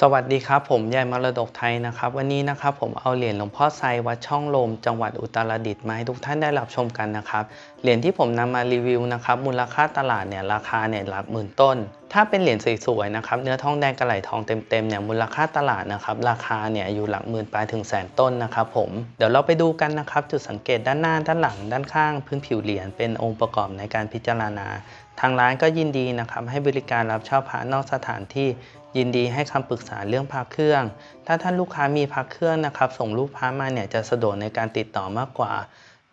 สวัสดีครับ ผมยายมรดกไทยนะครับ วันนี้นะครับผมเอาเหรียญหลวงพ่อไซวัดช่องลม จังหวัดอุตรดิตถ์มาให้ทุกท่านได้รับชมกันนะครับเหรียญที่ผมนำมารีวิวนะครับมูลค่าตลาดเนี่ยราคาเนี่ยหลักหมื่นต้น ถ้าเป็นเหรียญสวยๆนะครับเนื้อทองแดงกระไหลทองเต็มๆเนี่ยมูลค่าตลาดนะครับราคาเนี่ยอยู่หลักหมื่นปลายถึงแสนต้นนะครับผมเดี๋ยวเราไปดูกันนะครับจุดสังเกตด้านหน้าด้านหลัง ด้านข้าง พื้นผิวเหรียญเป็นองค์ประกอบในการพิจารณาทางร้านก็ยินดีนะครับให้บริการรับเช่าพระนอกสถานที่ ยินดีให้คำปรึกษาเรื่องพระเครื่อง ถ้าท่านลูกค้ามีพระเครื่องนะครับ ส่งรูปพระมาเนี่ยจะสะดวกในการติดต่อมากกว่า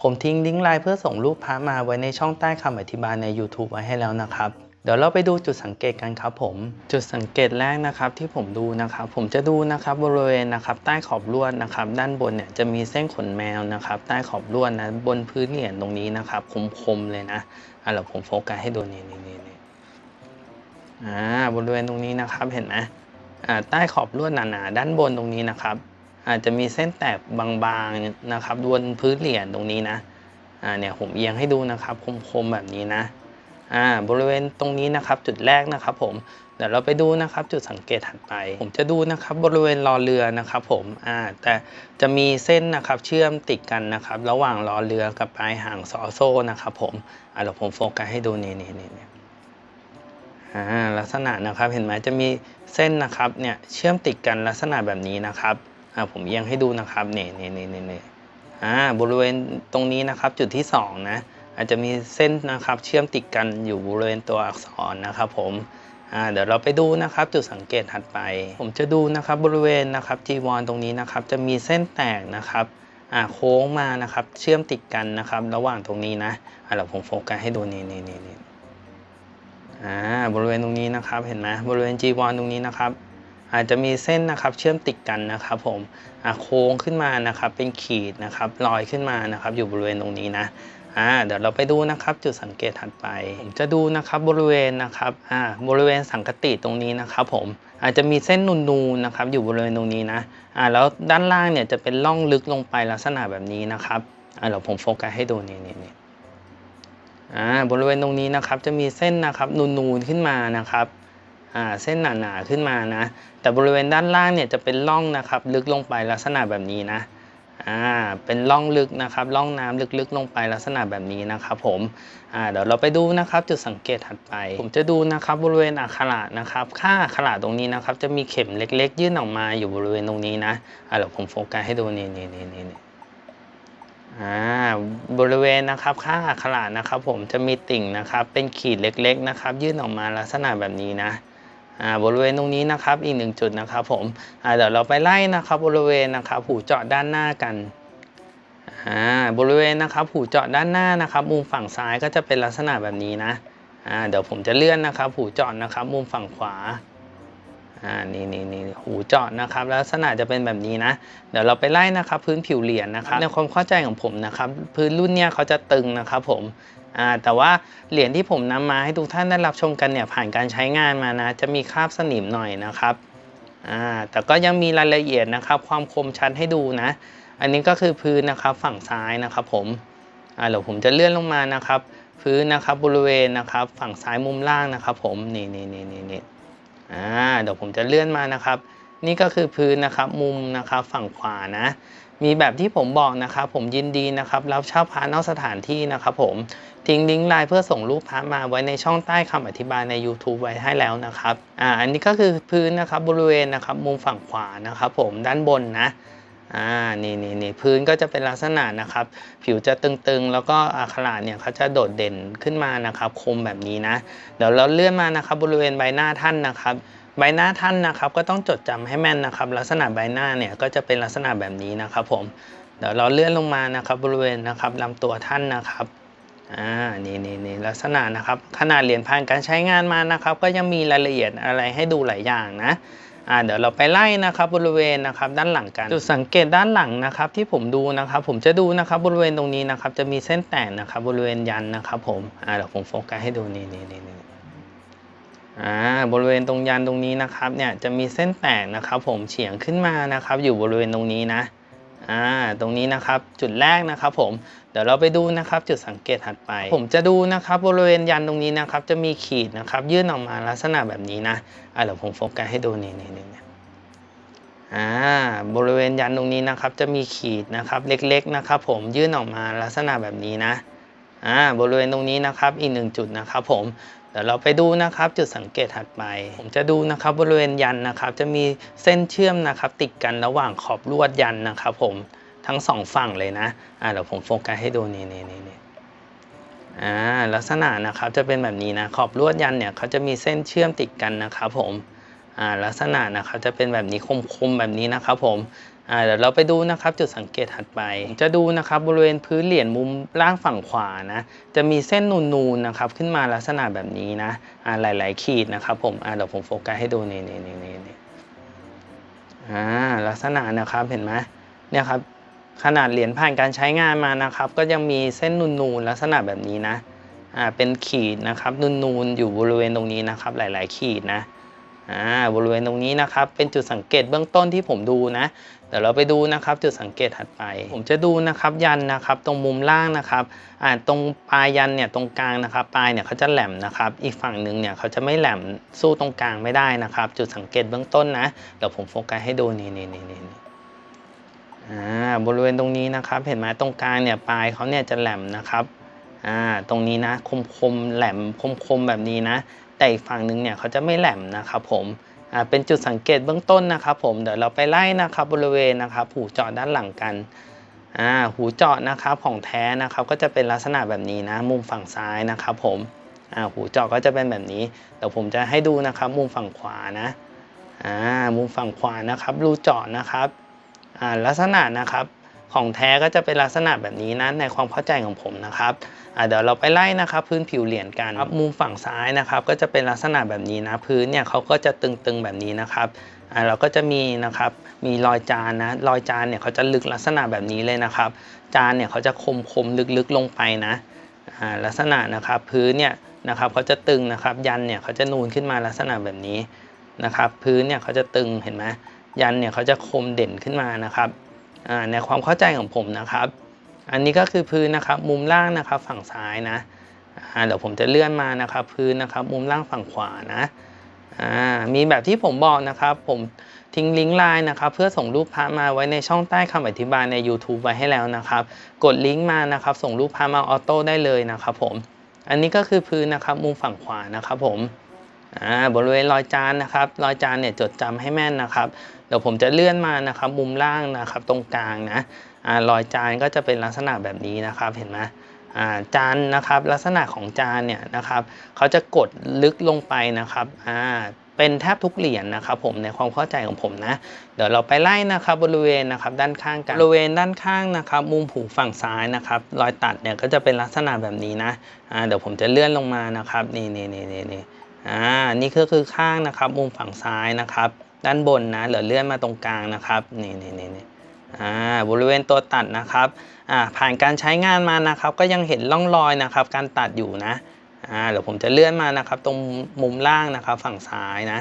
ผมทิ้งลิงก์ไลน์เพื่อส่งรูปพระมาไว้ในช่องใต้คำอธิบายใน YouTube ไว้ให้แล้วนะครับเดี๋ยวเราไปดูจุดสังเกตกันครับผม จุดสังเกตแรกนะครับที่ผมดูนะครับ ผมจะดูนะครับบริเวณนะครับใต้ขอบลวดนะครับ ด้านบนเนี่ยจะมีเส้นขนแมวนะครับ ใต้ขอบลวดนะบนพื้นเหรียญตรงนี้นะครับคมๆเลยนะอะเดี๋ยวผมโฟกัสให้ดูนี่นี่นี่ อ่าบริเวณตรงนี้นะครับเห็นไหมอ่าใต้ขอบลวดหนาๆด้านบนตรงนี้นะครับ อาจจะมีเส้นแตกบางๆนะครับบนพื้นเหรียญตรงนี้นะอ่าเนี่ยผมเอียงให้ดูนะครับคมๆแบบนี้นะอ่าบริเวณตรงนี้นะครับจุดแรกนะครับผมเดี๋ยวเราไปดูนะครับจุดสังเกตถัดไป ผมจะดูนะครับบริเวณรอเรือนะครับผมอ่าแต่จะมีเส้นนะครับเชื่อมติดกันนะครับ ระหว่างรอเรือกับปลายหางซอโซ่นะครับผมอ่าเดี๋ยวผมโฟกัสให้ดูนี่นี่นี่นี่ อ่าลักษณะนะครับเห็นไหมจะมีเส้นนะครับเนี่ยเชื่อมติดกันลักษณะแบบนี้นะครับอ่าผมเอียงให้ดูนะครับนี่นี่นี่นี่นี่อ่าบริเวณตรงนี้นะครับจุดที่สองนะอาจจะมีเส้นนะครับเชื่อมติดกันอยู่บริเวณตัวอักษรนะครับผมเดี๋ยวเราไปดูนะครับจุดสังเกตถัดไป ผมจะดูนะครับบริเวณนะครับจีวรตรงนี้นะครับจะมีเส้นแตกนะครับโค้งมานะครับเชื่อมติดกันนะครับ ระหว่างตรงนี้นะเดี๋ยวผมโฟกัสให้ดูนี่นี่นี่นี่ อ่าบริเวณตรงนี้นะครับเห็นไหมบริเวณจีวรตรงนี้นะครับ อาจจะมีเส้นนะครับเชื่อมติดกันนะครับผมอ่าโค้งขึ้นมานะครับเป็นขีดนะครับลอยขึ้นมานะครับอยู่บริเวณตรงนี้นะอ่าเดี๋ยวเราไปดูนะครับจุดสังเกตถัดไปผมจะดูนะครับบริเวณนะครับอ่าบริเวณสังกติตรงนี้นะครับผมอาจจะมีเส้นนูนๆนะครับอยู่บริเวณตรงนี้นะอ่าแล้วด้านล่างเนี่ยจะเป็นร่องลึกลงไปลักษณะแบบนี้นะครับอ่าเดี๋ยวผมโฟกัสให้ดูนี่นี่ อ่าบริเวณตรงนี้นะครับจะมีเส้นนะครับนูนๆขึ้นมานะครับอ่าเส้นหนาๆขึ้นมานะ แต่บริเวณด้านล่างเนี่ยจะเป็นร่องนะครับลึกลงไปลักษณะแบบนี้นะอ่าเป็นร่องลึกนะครับร่องน้ำลึกๆลงไปลักษณะแบบนี้นะครับผมอ่าเดี๋ยวเราไปดูนะครับจุดสังเกตถัดไป ผมจะดูนะครับบริเวณอักขระนะครับค่าอักขระตรงนี้นะครับจะมีเข็มเล็กๆ ยื่นออกมาอยู่บริเวณตรงนี้นะอ่าเดี๋ยวผมโฟกัสให้ดูนี่นี่นี่นี่อ่า บริเวณนะครับค่างอักขระนะครับผมจะมีติ่งนะครับ เป็นขีดเล็กๆนะครับ ยื่นออกมาลักษณะแบบนี้นะบริเวณตรงนี้นะครับอีกหนึ่งจุดนะครับผมเดี๋ยวเราไปไล่นะครับบริเวณนะครับหูเจาะด้านหน้ากันบริเวณนะครับหูเจาะด้านหน้านะครับ มุมฝั่งซ้ายก็จะเป็นลักษณะแบบนี้นะเดี๋ยวผมจะเลื่อนนะครับหูเจาะนะครับ มุมฝั่งขวา อ่านี่นี่นี่หูเจาะนะครับลักษณะจะเป็นแบบนี้นะ เดี๋ยวเราไปไล่นะครับพื้นผิวเหรียญนะครับในความเข้าใจของผมนะครับ พื้นรุ่นเนี้ยเขาจะตึงนะครับผมอ่าแต่ว่าเหรียญที่ผมนำมาให้ทุกท่านได้รับชมกันเนี่ยผ่านการใช้งานมานะ จะมีคราบสนิมหน่อยนะครับอ่าแต่ก็ยังมีรายละเอียดนะครับ ความคมชัดให้ดูนะ อันนี้ก็คือพื้นนะครับฝั่งซ้ายนะครับผมอ่าเดี๋ยวผมจะเลื่อนลงมานะครับ พื้นนะครับบริเวณนะครับ ฝั่งซ้ายมุมล่างนะครับ ผมนี่นี่นี่นี่นี่ อ่าเดี๋ยวผมจะเลื่อนมานะครับ นี่ก็คือพื้นนะครับมุมนะครับฝั่งขวานะ มีแบบที่ผมบอกนะครับ ผมยินดีนะครับรับเช่าพระนอกสถานที่นะครับผมทิ้งลิงก์ไลน์เพื่อส่งรูปพระมาไว้ในช่องใต้คำอธิบายใน YouTube ไว้ให้แล้วนะครับอ่าอันนี้ก็คือพื้นนะครับบริเวณนะครับมุมฝั่งขวานะครับผมด้านบนนะ อ่านี่นี่นี่พื้นก็จะเป็นลักษณะนะครับ ผิวจะตึงๆ แล้วก็อักขระเนี่ยเขาจะโดดเด่นขึ้นมานะครับคมแบบนี้นะ เดี๋ยวเราเลื่อนมานะครับบริเวณใบหน้าท่านนะครับใบหน้าท่านนะครับก็ต้องจดจำให้แม่นนะครับ ลักษณะใบหน้าเนี่ยก็จะเป็นลักษณะแบบนี้นะครับผมเดี๋ยวเราเลื่อนลงมานะครับบริเวณนะครับลำตัวท่านนะครับอ่านี่นี่นี่ลักษณะนะครับขนาดเหรียญผ่านการใช้งานมานะครับ ก็ยังมีรายละเอียดอะไรให้ดูหลายอย่างนะอ่าเดี๋ยวเราไปไล่นะครับบริเวณนะครับด้านหลังกันจุดสังเกตด้านหลังนะครับที่ผมดูนะครับผมจะดูนะครับบริเวณตรงนี้นะครับจะมีเส้นแตกนะครับบริเวณยันนะครับผมอ่าเดี๋ยวผมโฟกัสให้ดูนี่นี่นี่นี่อ่าบริเวณตรงยันตรงนี้นะครับเนี่ยจะมีเส้นแตกนะครับผมเฉียงขึ้นมานะครับอยู่บริเวณตรงนี้นะ อ่าตรงนี้นะครับจุดแรกนะครับผมเดี๋ยวเราไปดูนะครับจุดสังเกตถัดไป ผมจะดูนะครับบริเวณยันตรงนี้นะครับจะมีขีดนะครับยื่นออกมาลักษณะแบบนี้นะอ่าเดี๋ยวผมโฟกัสให้ดูนี่นี่นี่นี่อ่าบริเวณยันตรงนี้นะครับจะมีขีดนะครับเล็กๆนะครับผมยื่นออกมาลักษณะแบบนี้นะอ่าบริเวณตรงนี้นะครับอีกหนึ่งจุดนะครับผม เดี๋ยวเราไปดูนะครับจุดสังเกตถัดไป ผมจะดูนะครับบริเวณยันนะครับ จะมีเส้นเชื่อมนะครับติดกันระหว่างขอบลวดยันนะครับ ผมทั้งสองฝั่งเลยนะอ่าเดี๋ยวผมโฟกัสให้ดูนี่นี่นี่นี่อ่าลักษณะนะครับจะเป็นแบบนี้นะขอบลวดยันเนี่ยเขาจะมีเส้นเชื่อมติดกันนะครับ ผมอ่าลักษณะนะครับจะเป็นแบบนี้คมๆแบบนี้นะครับ ผม อ่าเดี๋ยวเราไปดูนะครับจุดสังเกตถัดไป จะดูนะครับบริเวณพื้นเหรียญมุมล่างฝั่งขวานะจะมีเส้นนูนๆนะครับขึ้นมาลักษณะแบบนี้นะอ่าหลาย ๆ ขีดนะครับผมอ่าเดี๋ยวผมโฟกัสให้ดูนี่นี่นี่นี่นี่อ่าลักษณะนะครับเห็นไหมเนี่ยครับขนาดเหรียญผ่านการใช้งานมานะครับ ก็ยังมีเส้นนูนๆลักษณะแบบนี้นะอ่าเป็นขีดนะครับนูนๆอยู่บริเวณตรงนี้นะครับหลาย ๆ ขีดนะ อ่าบริเวณตรงนี้นะครับ เป็นจุดสังเกตเบื้องต้นที่ผมดูนะเดี๋ยวเราไปดูนะครับ จุดสังเกตถัดไป ผมจะดูนะครับยันนะครับ ตรงมุมล่างนะครับอ่าตรงปลายยันเนี่ยตรงกลางนะครับ ปลายเนี่ยเขาจะแหลมนะครับ อีกฝั่งหนึ่งเนี่ยเขาจะไม่แหลมสู้ตรงกลางไม่ได้นะครับ จุดสังเกตเบื้องต้นนะเดี๋ยวผมโฟกัสให้ดูนี่นี่นี่นี่อ่าบริเวณตรงนี้นะครับ เห็นไหมตรงกลางเนี่ยปลายเขาเนี่ยจะแหลมนะครับอ่าตรงนี้นะคมคมแหลมคมคมแบบนี้นะ แต่อีกฝั่งหนึ่งเนี่ยเขาจะไม่แหลมนะครับผมเป็นจุดสังเกตเบื้องต้นนะครับผมเดี๋ยวเราไปไล่นะครับบริเวณนะครับหูเจาะด้านหลังกันหูเจาะนะครับของแท้นะครับก็จะเป็นลักษณะแบบนี้นะมุมฝั่งซ้ายนะครับผมหูเจาะก็จะเป็นแบบนี้เดี๋ยวผมจะให้ดูนะครับมุมฝั่งขวานะมุมฝั่งขวานะครับรูเจาะนะครับลักษณะนะครับ ของแท้ก็จะเป็นลักษณะแบบนี้นะในความเข้าใจของผมนะครับอ่าเดี๋ยวเราไปไล่นะครับพื้นผิวเหรียญกันครับมุมฝั่งซ้ายนะครับก็จะเป็นลักษณะแบบนี้นะพื้นเนี่ยเขาก็จะตึงๆแบบนี้นะครับอ่าเราก็จะมีนะครับมีรอยจานนะรอยจานเนี่ยเขาจะลึกลักษณะแบบนี้เลยนะครับ จานเนี่ยเขาจะคมคมๆลึกๆลงไปนะอ่าลักษณะนะครับพื้นเนี่ยนะครับเขาจะตึงนะครับยันเนี่ยเขาจะนูนขึ้นมาลักษณะแบบนี้นะครับพื้นเนี่ยเขาจะตึงเห็นไหมยันเนี่ยเขาจะคมเด่นขึ้นมานะครับอ่า ในความเข้าใจของผมนะครับ อันนี้ก็คือพื้นนะครับมุมล่างนะครับฝั่งซ้ายนะเดี๋ยวผมจะเลื่อนมานะครับ พื้นนะครับมุมล่างฝั่งขวานะมีแบบที่ผมบอกนะครับ ผมทิ้งลิงก์ไลน์นะครับเพื่อส่งรูปพระมาไว้ในช่องใต้คำอธิบายใน YouTube ไว้ให้แล้วนะครับ กดลิงก์มานะครับ ส่งรูปพระมาออโต้ได้เลยนะครับผมอันนี้ก็คือพื้นนะครับมุมฝั่งขวานะครับผม อ่าบริเวณรอยจานนะครับ รอยจานเนี่ยจดจำให้แม่นนะครับ เดี๋ยวผมจะเลื่อนมานะครับมุมล่างนะครับตรงกลางนะอ่ารอยจานก็จะเป็นลักษณะแบบนี้นะครับเห็นไหมอ่าจานนะครับลักษณะของจานเนี่ยนะครับเขาจะกดลึกลงไปนะครับอ่าเป็นแทบทุกเหรียญนะครับผมในความเข้าใจของผมนะ เดี๋ยวเราไปไล่นะครับบริเวณนะครับด้านข้างกันบริเวณด้านข้างนะครับมุมหูฝั่งซ้ายนะครับรอยตัดเนี่ยก็จะเป็นลักษณะแบบนี้นะอ่าเดี๋ยวผมจะเลื่อนลงมานะครับนี่นี่นี่นี่นี่ อ่านี่ก็คือข้างนะครับมุมฝั่งซ้ายนะครับ ด้านบนนะเหลือเลื่อนมาตรงกลางนะครับนี่นี่นี่นี่อ่าบริเวณตัวตัดนะครับอ่าผ่านการใช้งานมานะครับ ก็ยังเห็นร่องรอยนะครับ การตัดอยู่นะอ่าเดี๋ยวผมจะเลื่อนมานะครับ ตรงมุมล่างนะครับ ฝั่งซ้ายนะ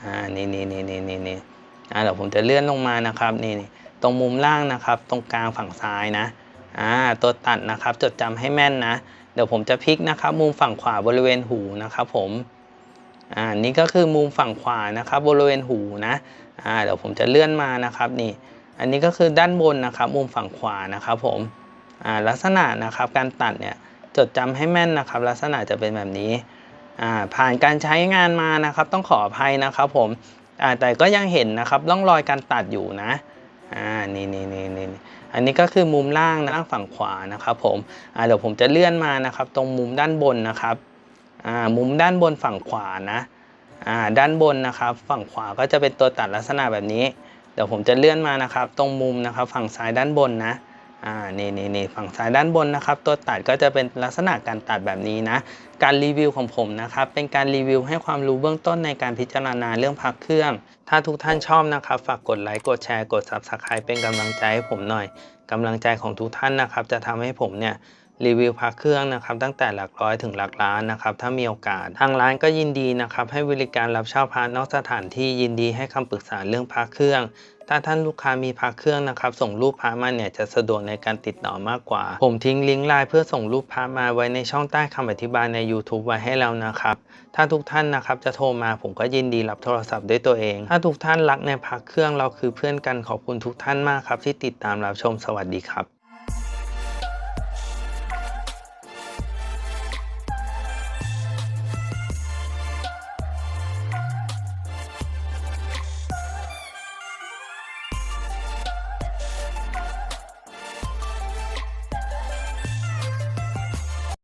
อ่านี่นี่นี่นี่นี่นี่อ่าเดี๋ยวผมจะเลื่อนลงมานะครับนี่นี่ตรงมุมล่างนะครับ ตรงกลางฝั่งซ้ายนะอ่าตัวตัดนะครับจดจำให้แม่นนะ เดี๋ยวผมจะพลิกนะครับ มุมฝั่งขวาบริเวณหูนะครับ ผม อ่านี่ก็คือมุมฝั่งขวานะครับบริเวณหูนะอ่าเดี๋ยวผมจะเลื่อนมานะครับนี่อันนี้ก็คือด้านบนนะครับ มุมฝั่งขวานะครับผมอ่าลักษณะนะครับการตัดเนี่ยจดจำให้แม่นนะครับ ลักษณะจะเป็นแบบนี้อ่าผ่านการใช้งานมานะครับ ต้องขออภัยนะครับผมอ่าแต่ก็ยังเห็นนะครับร่องรอยการตัดอยู่นะอ่านี่นี่นี่นี่อันนี้ก็คือมุมล่างนะล่างฝั่งขวานะครับผมอ่าเดี๋ยวผมจะเลื่อนมานะครับ ตรงมุมด้านบนนะครับ มุมด้านบนฝั่งขวานะาด้านบนนะครับฝั่งขวาก็จะเป็นตัวตัดลักษณะแบบนี้ เดี๋ยวผมจะเลื่อนมานะครับ ตรงมุมนะครับ ฝั่งซ้ายด้านบนนะอ่านี่นี่นี่ฝั่งซ้ายด้านบนนะครับ ตัวตัดก็จะเป็นลักษณะการตัดแบบนี้นะ การรีวิวของผมนะครับ เป็นการรีวิวให้ความรู้เบื้องต้นในการพิจารณาเรื่องพักเครื่อง ถ้าทุกท่านชอบนะครับ ฝากกดไลค์กดแชร์กด Subscribe เป็นกำลังใจให้ผมหน่อยกำลังใจของทุกท่านนะครับ จะทำให้ผมเนี่ย รีวิวพระเครื่องนะครับตั้งแต่หลักร้อยถึงหลักล้านนะครับถ้ามีโอกาส ทางร้านก็ยินดีนะครับให้บริการรับเช่าพระนอกสถานที่ยินดีให้คำปรึกษาเรื่องพระเครื่อง ถ้าท่านลูกค้ามีพระเครื่องนะครับส่งรูปพระมาเนี่ยจะสะดวกในการติดต่อมากกว่า ผมทิ้งลิงก์ไลน์เพื่อส่งรูปพระมาไว้ในช่องใต้คำอธิบายใน YouTube ไว้ให้แล้วนะครับถ้าทุกท่านนะครับจะโทรมาผมก็ยินดีรับโทรศัพท์ด้วยตัวเอง ถ้าทุกท่านรักในพระเครื่องเราคือเพื่อนกันขอบคุณทุกท่านมากครับที่ติดตามรับชมสวัสดีครับ